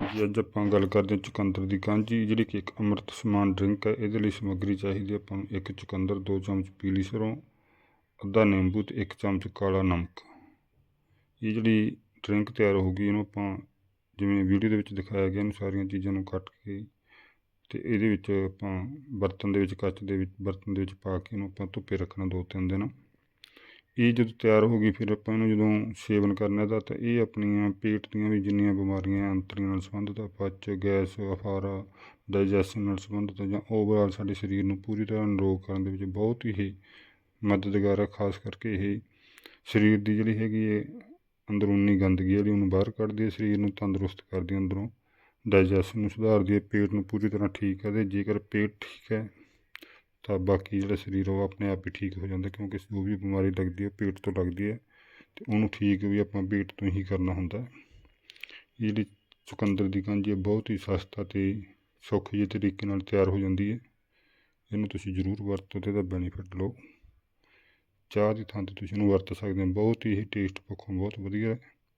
ਜੀ, ਅੱਜ ਆਪਾਂ ਗੱਲ ਕਰਦੇ ਹਾਂ ਚੁਕੰਦਰ ਦੀ ਕਾਂਜੀ, ਜਿਹੜੀ ਕਿ ਇੱਕ ਅੰਮ੍ਰਿਤ ਸਮਾਨ ਡਰਿੰਕ ਹੈ। ਇਹਦੇ ਲਈ ਸਮੱਗਰੀ ਚਾਹੀਦੀ ਹੈ। ਆਪਾਂ ਨੂੰ ਇੱਕ ਚੁਕੰਦਰ, ਦੋ ਚਮਚ ਪੀਲੀ ਸਰੋਂ, ਅੱਧਾ ਨਿੰਬੂ ਤੇ ਇੱਕ ਚਮਚ ਕਾਲਾ ਨਮਕ। ਇਹ ਜਿਹੜੀ ਡਰਿੰਕ ਤਿਆਰ ਹੋਊਗੀ ਇਹਨੂੰ ਆਪਾਂ ਜਿਵੇਂ ਵੀਡੀਓ ਦੇ ਵਿੱਚ ਦਿਖਾਇਆ ਗਿਆ, ਇਹਨੂੰ ਸਾਰੀਆਂ ਚੀਜ਼ਾਂ ਨੂੰ ਕੱਟ ਕੇ ਤੇ ਇਹਦੇ ਵਿੱਚ ਆਪਾਂ ਬਰਤਨ ਦੇ ਵਿੱਚ, ਕੱਚ ਦੇ ਵਿੱਚ, ਬਰਤਨ ਦੇ ਵਿੱਚ ਪਾ ਕੇ ਇਹਨੂੰ ਆਪਾਂ ਧੁੱਪੇ ਰੱਖਣਾ ਦੋ ਤਿੰਨ ਦਿਨ। ਇਹ ਜਦੋਂ ਤਿਆਰ ਹੋ ਗਈ, ਫਿਰ ਆਪਾਂ ਇਹਨੂੰ ਜਦੋਂ ਸੇਵਨ ਕਰਨਾ ਇਹਦਾ ਤਾਂ ਇਹ ਆਪਣੀਆਂ ਪੇਟ ਦੀਆਂ ਵੀ ਜਿੰਨੀਆਂ ਬਿਮਾਰੀਆਂ ਅੰਤਰੀਆਂ ਨਾਲ ਸੰਬੰਧਿਤ ਆ, ਪਚ, ਗੈਸ ਅਫਾਰਾ ਡਾਈਜੈਸ਼ਨ ਨਾਲ ਸੰਬੰਧਿਤ ਆ ਜਾਂ ਓਵਰਆਲ ਸਾਡੇ ਸਰੀਰ ਨੂੰ ਪੂਰੀ ਤਰ੍ਹਾਂ ਨਿਰੋਗ ਕਰਨ ਦੇ ਵਿੱਚ ਬਹੁਤ ਹੀ ਮਦਦਗਾਰ ਆ, ਖਾਸ ਕਰਕੇ ਇਹ ਸਰੀਰ ਦੀ ਜਿਹੜੀ ਹੈਗੀ ਹੈ ਅੰਦਰੂਨੀ ਗੰਦਗੀ ਜਿਹੜੀ ਉਹਨੂੰ ਬਾਹਰ ਕੱਢਦੀ ਹੈ ਸਰੀਰ ਨੂੰ ਤੰਦਰੁਸਤ ਕਰਦੀ ਹੈ ਅੰਦਰੋਂ ਡਾਈਜੈਸ਼ਨ ਨੂੰ ਸੁਧਾਰਦੀ ਹੈ ਪੇਟ ਨੂੰ ਪੂਰੀ ਤਰ੍ਹਾਂ ਠੀਕ ਕਰਦੀ ਹੈ ਜੇਕਰ ਪੇਟ ਠੀਕ ਹੈ ਤਾਂ ਬਾਕੀ ਜਿਹੜਾ ਸਰੀਰ ਉਹ ਆਪਣੇ ਆਪ ਹੀ ਠੀਕ ਹੋ ਜਾਂਦਾ ਕਿਉਂਕਿ ਜੋ ਵੀ ਬਿਮਾਰੀ ਲੱਗਦੀ ਹੈ ਪੇਟ ਤੋਂ ਲੱਗਦੀ ਹੈ ਤੇ ਉਹਨੂੰ ਠੀਕ ਵੀ ਆਪਾਂ ਪੇਟ ਤੋਂ ਹੀ ਕਰਨਾ ਹੁੰਦਾ। ਇਹ ਜਿਹੜੀ ਚੁਕੰਦਰ ਦੀ ਕਾਂਜੀ ਹੈ ਬਹੁਤ ਹੀ ਸਸਤਾ ਤੇ ਸੌਖੇ ਜਿਹੇ ਤਰੀਕੇ ਨਾਲ ਤਿਆਰ ਹੋ ਜਾਂਦੀ ਹੈ ਇਹਨੂੰ ਤੁਸੀਂ ਜ਼ਰੂਰ ਵਰਤੋ ਤੇ ਇਹਦਾ ਬੈਨੀਫਿਟ ਲਓ। ਚਾਹ ਦੀ ਥਾਂ ਤੇ ਤੁਸੀਂ ਇਹਨੂੰ ਵਰਤ ਸਕਦੇ ਹੋ, ਬਹੁਤ ਹੀ ਟੇਸਟ ਪੱਖੋਂ ਬਹੁਤ ਵਧੀਆ। ਹੈ